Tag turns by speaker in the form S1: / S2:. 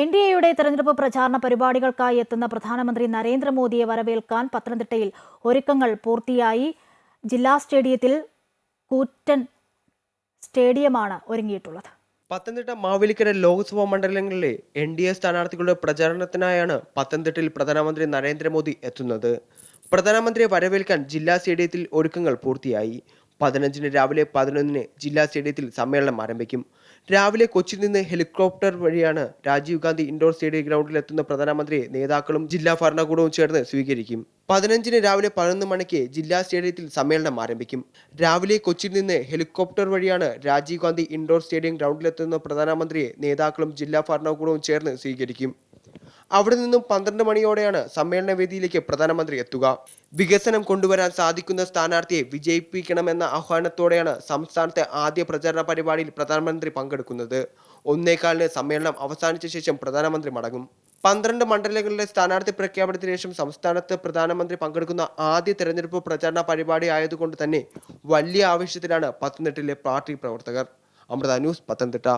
S1: N D എയുടെ തെരഞ്ഞെടുപ്പ് പ്രചാരണ പരിപാടികൾക്കായി എത്തുന്ന പ്രധാനമന്ത്രി നരേന്ദ്രമോദിയെ വരവേൽക്കാൻ പത്തനംതിട്ടയിൽ ഒരുക്കങ്ങൾ പൂർത്തിയായി. ജില്ലാ സ്റ്റേഡിയത്തിൽ കൂറ്റൻ സ്റ്റേഡിയമാണ് ഒരുങ്ങിയിട്ടുള്ളത്.
S2: പത്തനംതിട്ട മാവേലിക്കര ലോക്സഭാ മണ്ഡലങ്ങളിലെ എൻ ഡി എ സ്ഥാനാർത്ഥികളുടെ പ്രചാരണത്തിനായാണ് പത്തനംതിട്ടയിൽ പ്രധാനമന്ത്രി നരേന്ദ്രമോദി എത്തുന്നത്. പ്രധാനമന്ത്രിയെ വരവേൽക്കാൻ ജില്ലാ സ്റ്റേഡിയത്തിൽ ഒരുക്കങ്ങൾ പൂർത്തിയായി. പതിനഞ്ചിന് രാവിലെ പതിനൊന്നിന് ജില്ലാ സ്റ്റേഡിയത്തിൽ സമ്മേളനം ആരംഭിക്കും. രാവിലെ കൊച്ചിയിൽ നിന്ന് ഹെലികോപ്റ്റർ വഴിയാണ് രാജീവ് ഗാന്ധി ഇൻഡോർ സ്റ്റേഡിയം ഗ്രൗണ്ടിൽ എത്തുന്ന പ്രധാനമന്ത്രിയെ നേതാക്കളും ജില്ലാ ഭരണകൂടവും ചേർന്ന് സ്വീകരിക്കും. പതിനഞ്ചിന് രാവിലെ പതിനൊന്ന് മണിക്ക് ജില്ലാ സ്റ്റേഡിയത്തിൽ സമ്മേളനം ആരംഭിക്കും. രാവിലെ കൊച്ചിയിൽ നിന്ന് ഹെലികോപ്റ്റർ വഴിയാണ് രാജീവ് ഗാന്ധി ഇൻഡോർ സ്റ്റേഡിയം ഗ്രൗണ്ടിലെത്തുന്ന പ്രധാനമന്ത്രിയെ നേതാക്കളും ജില്ലാ ഭരണകൂടവും ചേർന്ന് സ്വീകരിക്കും. അവിടെ നിന്നും പന്ത്രണ്ട് മണിയോടെയാണ് സമ്മേളന വേദിയിലേക്ക് പ്രധാനമന്ത്രി എത്തുക. വികസനം കൊണ്ടുവരാൻ സാധിക്കുന്ന സ്ഥാനാർത്ഥിയെ വിജയിപ്പിക്കണമെന്ന ആഹ്വാനത്തോടെയാണ് സംസ്ഥാനത്തെ ആദ്യ പ്രചാരണ പരിപാടിയിൽ പ്രധാനമന്ത്രി പങ്കെടുക്കുന്നത്. ഒന്നേകാലിന് സമ്മേളനം അവസാനിച്ച ശേഷം പ്രധാനമന്ത്രി മടങ്ങും. പന്ത്രണ്ട് മണ്ഡലങ്ങളിലെ സ്ഥാനാർത്ഥി പ്രഖ്യാപനത്തിന് ശേഷം സംസ്ഥാനത്ത് പ്രധാനമന്ത്രി പങ്കെടുക്കുന്ന ആദ്യ തെരഞ്ഞെടുപ്പ് പ്രചാരണ പരിപാടി ആയതുകൊണ്ട് തന്നെ വലിയ ആവശ്യത്തിലാണ് പത്തനംതിട്ടയിലെ പാർട്ടി പ്രവർത്തകർ. അമൃത ന്യൂസ് പത്തനംതിട്ട.